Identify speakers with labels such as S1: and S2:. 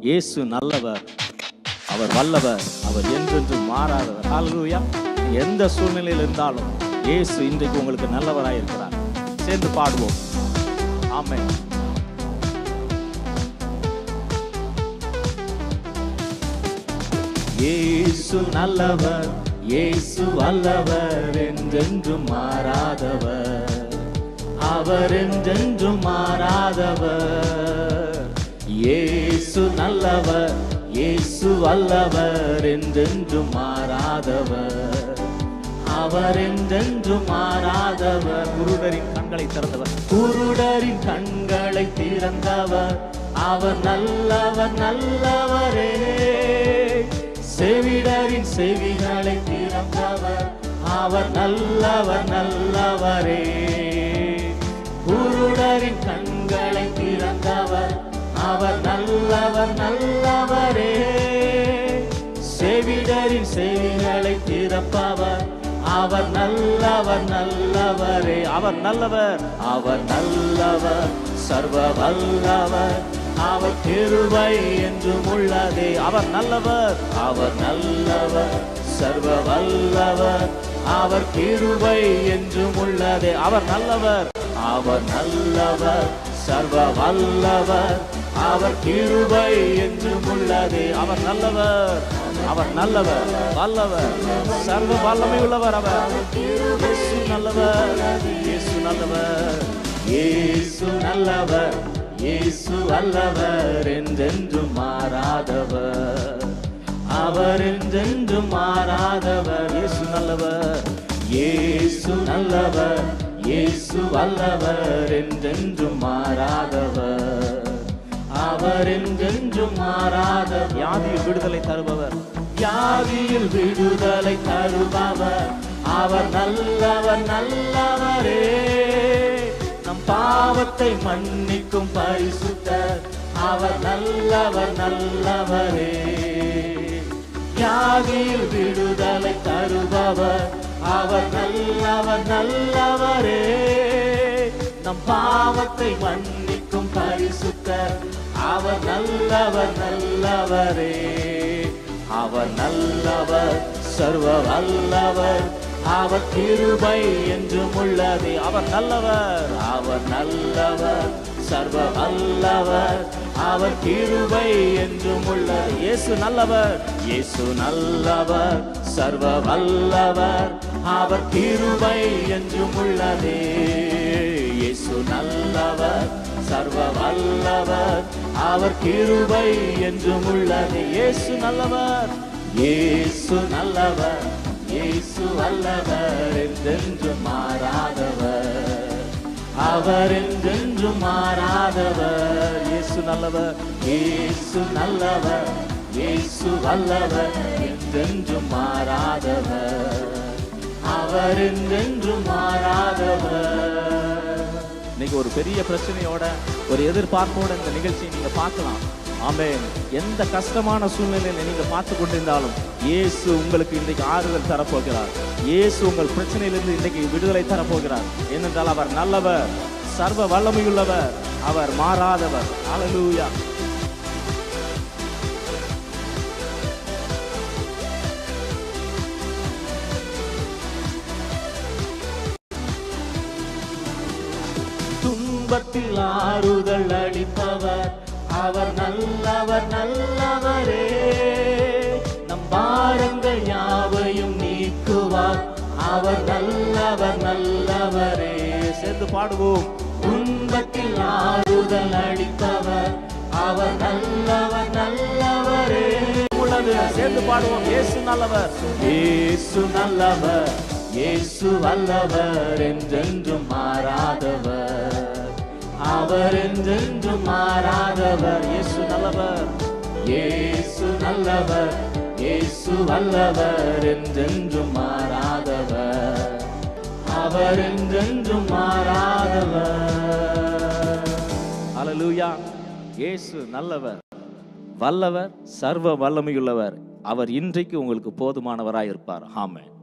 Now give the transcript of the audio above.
S1: இயேசு நல்லவர் அவர் வல்லவர் அவர் என்றென்றும் மாறாதவர். ஹalleluya எந்த சூழ்நிலையில் இருந்தாலும் இயேசு இன்றைக்கு உங்களுக்கு நல்லவராய் இருக்கிறார். சேர்ந்து பாடுவோம். ஆமென். இயேசு நல்லவர் இயேசு வல்லவர் என்றென்றும் மாறாதவர். அவர் என்றென்றும் மாறாதவர். இயேசு நல்லவர் இயேசு வல்லவர் என்றென்றும் மாறாதவர். அவர் என்றென்றும் மாறாதவர். குருடரின் கண்களை திறந்தவர். குருடரின் கண்களை திறந்தவர். அவர் நல்லவர் நல்லவரே. செவிடரின் செவிகளை திறந்தவர். அவர் நல்லவர் நல்லவரே. குருடரின் கண்களை திறந்தவர். அவர் நல்லவர் நல்லவரே. செவிடரின் செவிகளை திறப்பவர். அவர் நல்லவர் நல்லவரே. அவர் நல்லவர். அவர் நல்லவர் சர்வ வல்லவர் அவர் திருவை என்றும் உள்ளதே. அவர் நல்லவர். அவர் நல்லவர் சர்வ வல்லவர் அவர் கிருபை என்றும் உள்ளதே. அவர் நல்லவர். அவர் நல்லவர் சர்வ வல்லவர் அவர் கிருபை என்றும் உள்ளது. அவர் நல்லவர் அவர் நல்லவர் வல்லவர் சர்வ வல்லமை உள்ளவர் அவர். இயேசு நல்லவர் இயேசு நல்லவர் இயேசு நல்லவர் இயேசு வல்லவர் என்றென்றும் மாறாதவர். அவர் என்றென்றும் மாறாதவர். இயேசு நல்லவர் இயேசு நல்லவர் இயேசு வல்லவர் என்றென்றும் மாறாதவர். அவர் என்றென்றும் மாறாத வியாதியில் விடுதலை தருபவர். வியாதியில் விடுதலை தருபவர். அவர் நல்லவர் நல்லவரே. நம் பாவத்தை மன்னிக்கும் பரிசுத்தர். அவர் நல்லவர் நல்லவரே. வியாதியில் விடுதலை தருபவர். அவர் நல்லவர் நல்லவரே. நம் பாவத்தை மன்னிக்கும் பரிசுத்தர். அவர் நல்லவர் நல்லவரே. அவர் நல்லவர் சர்வ வல்லவர் அவர் கிருபை என்றும் உள்ளதே. அவர் நல்லவர். அவர் நல்லவர் சர்வ வல்லவர் அவர் கிருபை என்றும் உள்ளது. இயேசு நல்லவர். இயேசு நல்லவர் சர்வ வல்லவர் அவர் கிருபை என்றும் உள்ளதே. இயேசு நல்லவர் சர்வ வல்லவர் அவர் கிருபை என்றும் உள்ளது. இயேசு நல்லவர். இயேசு நல்லவர். இயேசு வல்லவர். என்றென்று மாறாதவர். அவர் என்றென்று மாறாதவர். இயேசு நல்லவர். இயேசு நல்லவர். இயேசு வல்லவர். என்றென்று மாறாதவர். அவர் என்றென்று மாறாதவர். இன்னைக்கு ஒரு பெரிய பிரச்சனையோட ஒரு எதிர்பார்ப்போட இந்த நிகழ்ச்சியை நீங்க பார்க்கலாம். ஆமே எந்த கஷ்டமான சூழ்நிலையில நீங்க பார்த்து கொண்டிருந்தாலும் இயேசு உங்களுக்கு இன்றைக்கு ஆறுதல் தரப்போகிறார். இயேசு உங்கள் பிரச்சனையிலிருந்து இன்றைக்கு விடுதலை தரப்போகிறார். ஏனென்றால் அவர் நல்லவர் சர்வ வல்லமையுள்ளவர் அவர் மாறாதவர். அலலூயா துன்பத்தில் ஆறுதல் அளிப்பவர் அவர் நல்லவர் நல்லவரே. நம் பாரங்கள் யாவையும் நீக்குவார். அவர் நல்லவர் நல்லவரே. சேர்ந்து பாடுவோம். துன்பத்தில் ஆறுதல் அளிப்பவர் அவர் நல்லவர் நல்லவரே. உள்ளது. சேர்ந்து பாடுவோம். இயேசு நல்லவர். இயேசு நல்லவர். இயேசு வல்லவர். என்றென்றும் மாறாதவர். அவர் என்றென்றும் மாறாதவர். இயேசு நல்லவர். இயேசு நல்லவர். இயேசு வல்லவர். என்றென்றும் மாறாதவர். அவர் என்றென்றும் மாறாதவர். அலலூயா இயேசு நல்லவர். வல்லவர் சர்வ வல்லமையுள்ளவர். அவர் இன்றைக்கு உங்களுக்கு போதுமானவராய் இருப்பார் ஆமென்.